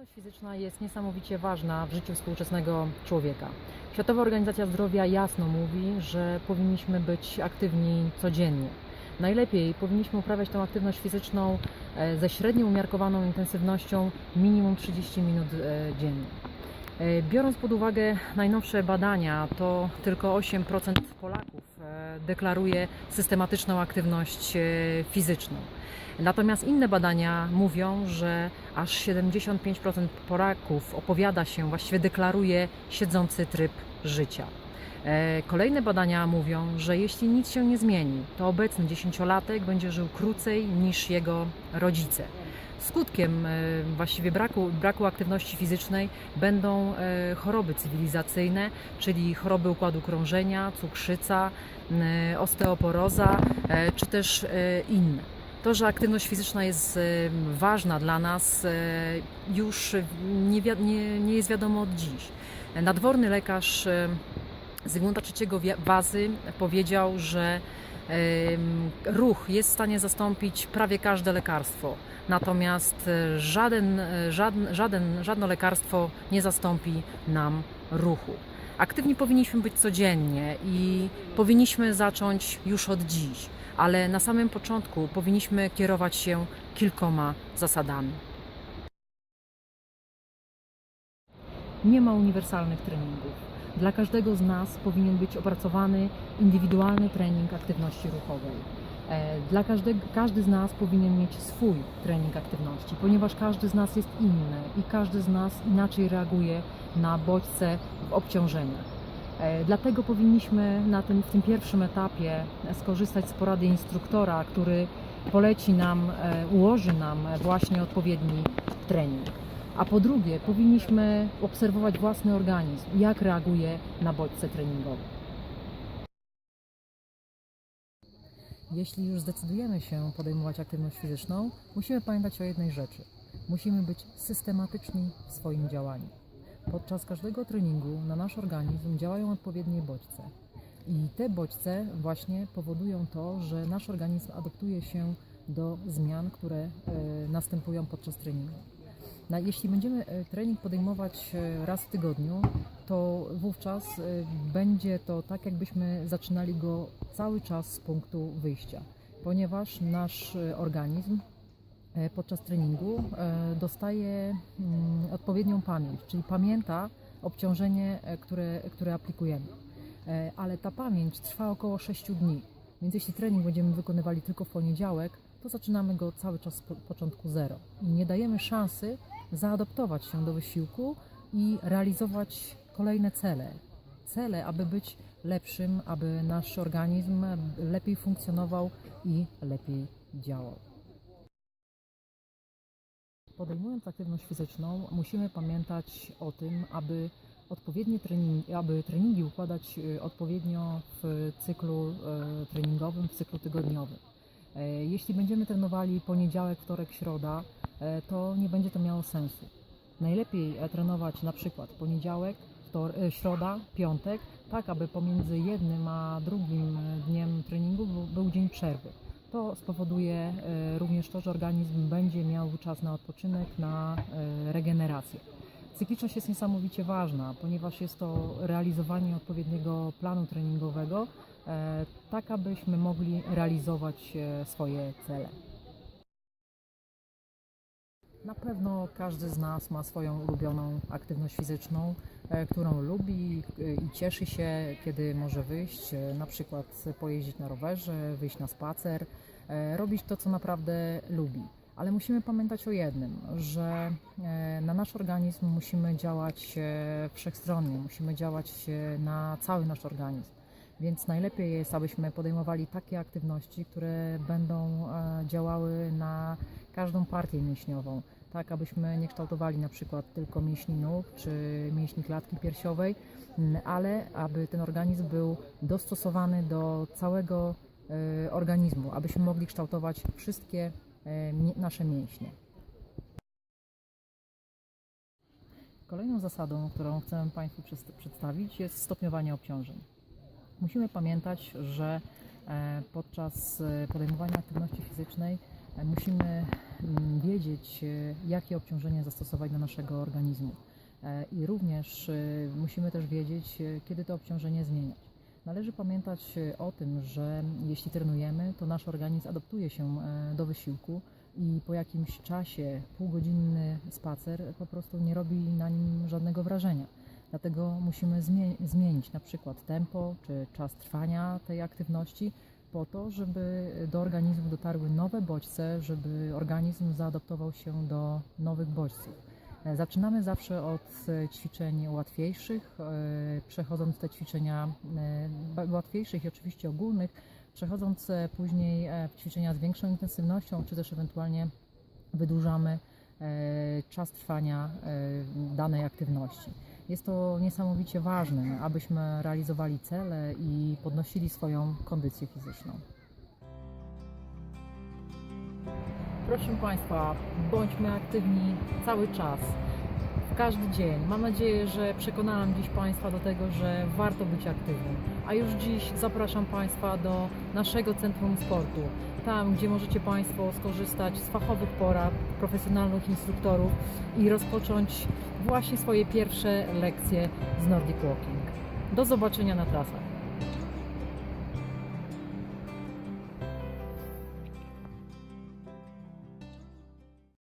Aktywność fizyczna jest niesamowicie ważna w życiu współczesnego człowieka. Światowa Organizacja Zdrowia jasno mówi, że powinniśmy być aktywni codziennie. Najlepiej powinniśmy uprawiać tę aktywność fizyczną e, ze średnio umiarkowaną intensywnością minimum 30 minut e, dziennie. E, Biorąc pod uwagę najnowsze badania, to tylko 8% Polaków deklaruje systematyczną aktywność e, fizyczną. Natomiast inne badania mówią, że aż 75% Polaków opowiada się, właściwie deklaruje siedzący tryb życia. E, Kolejne badania mówią, że jeśli nic się nie zmieni, to obecny dziesięciolatek będzie żył krócej niż jego rodzice. Skutkiem e, właściwie braku, braku aktywności fizycznej będą e, choroby cywilizacyjne, czyli choroby układu krążenia, cukrzyca, m, osteoporoza e, czy też e, inne. To, że aktywność fizyczna jest e, ważna dla nas, e, już nie, nie, nie jest wiadomo od dziś. Nadworny lekarz e, Zygmunta III Wazy powiedział, że ruch jest w stanie zastąpić prawie każde lekarstwo. Natomiast e, żaden, e, żaden, żaden, żadne lekarstwo nie zastąpi nam ruchu. Aktywni powinniśmy być codziennie i powinniśmy zacząć już od dziś, ale na samym początku powinniśmy kierować się kilkoma zasadami. Nie ma uniwersalnych treningów. Dla każdego z nas powinien być opracowany indywidualny trening aktywności ruchowej. E, Dla każdego, każdy z nas powinien mieć swój trening aktywności, ponieważ każdy z nas jest inny i każdy z nas inaczej reaguje na bodźce w obciążeniach. E, Dlatego powinniśmy na tym, w tym pierwszym etapie skorzystać z porady instruktora, który poleci nam, e, ułoży nam właśnie odpowiedni trening. A po drugie, powinniśmy obserwować własny organizm, jak reaguje na bodźce treningowe. Jeśli już zdecydujemy się podejmować aktywność fizyczną, musimy pamiętać o jednej rzeczy. Musimy być systematyczni w swoim działaniu. Podczas każdego treningu na nasz organizm działają odpowiednie bodźce. I te bodźce właśnie powodują to, że nasz organizm adaptuje się do zmian, które e, następują podczas treningu. Jeśli będziemy e, trening podejmować e, raz w tygodniu, to wówczas e, będzie to tak, jakbyśmy zaczynali go cały czas z punktu wyjścia, ponieważ nasz organizm podczas treningu dostaje mm, odpowiednią pamięć, czyli pamięta obciążenie, które, które aplikujemy. Ale ta pamięć trwa około 6 dni, więc jeśli trening będziemy wykonywali tylko w poniedziałek, to zaczynamy go cały czas z po- początku zero nie dajemy szansy zaadaptować się do wysiłku i realizować kolejne cele. Cele, aby być lepszym, aby nasz organizm lepiej funkcjonował i lepiej działał. Podejmując aktywność fizyczną, musimy pamiętać o tym, aby odpowiednie treningi, aby treningi układać e, odpowiednio w cyklu e, treningowym, w cyklu tygodniowym. E, Jeśli będziemy trenowali poniedziałek, wtorek, środa, to nie będzie to miało sensu. Najlepiej e, trenować na przykład poniedziałek, e, środa, piątek, tak aby pomiędzy jednym a drugim e, dniem treningu był, dzień przerwy. To spowoduje e, również to, że organizm będzie miał czas na odpoczynek, na e, regenerację. Cykliczność jest niesamowicie ważna, ponieważ jest to realizowanie odpowiedniego planu treningowego, e, tak abyśmy mogli realizować e, swoje cele. Na pewno każdy z nas ma swoją ulubioną aktywność fizyczną, e, którą lubi e, i cieszy się, kiedy może wyjść, e, na przykład pojeździć na rowerze, wyjść na spacer, robić to, co naprawdę lubi. Ale musimy pamiętać o jednym, że na nasz organizm musimy działać wszechstronnie, musimy działać na cały nasz organizm. Więc najlepiej jest, abyśmy podejmowali takie aktywności, które będą działały na każdą partię mięśniową, tak abyśmy nie kształtowali na przykład tylko mięśni nóg czy mięśni klatki piersiowej, m, ale aby ten organizm był dostosowany do całego e, organizmu, abyśmy mogli kształtować wszystkie mi- nasze mięśnie. Kolejną zasadą, którą chcę Państwu przed- przedstawić jest stopniowanie obciążeń. Musimy pamiętać, że podczas e, podejmowania aktywności fizycznej E, Musimy mm, wiedzieć, e, jakie obciążenie zastosować do naszego organizmu. E, I również e, musimy też wiedzieć, e, kiedy to obciążenie zmieniać. Należy pamiętać e, o tym, że jeśli trenujemy, to nasz organizm adaptuje się e, do wysiłku i po jakimś czasie półgodzinny spacer po prostu nie robi na nim żadnego wrażenia. Dlatego musimy zmie- zmienić na przykład tempo czy czas trwania tej aktywności po to, żeby do organizmu dotarły nowe bodźce, żeby organizm zaadaptował się do nowych bodźców. E, Zaczynamy zawsze od e, ćwiczeń łatwiejszych, e, przechodząc te ćwiczenia łatwiejszych i oczywiście ogólnych, przechodząc później ćwiczenia z większą intensywnością, czy też ewentualnie wydłużamy czas trwania danej aktywności. Jest to niesamowicie ważne, abyśmy realizowali cele i podnosili swoją kondycję fizyczną. Proszę Państwa, bądźmy aktywni cały czas, każdy dzień. Mam nadzieję, że przekonałam dziś Państwa do tego, że warto być aktywnym. A już dziś zapraszam Państwa do naszego Centrum Sportu, tam gdzie możecie Państwo skorzystać z fachowych porad, profesjonalnych instruktorów i rozpocząć właśnie swoje pierwsze lekcje z Nordic Walking. Do zobaczenia na trasach.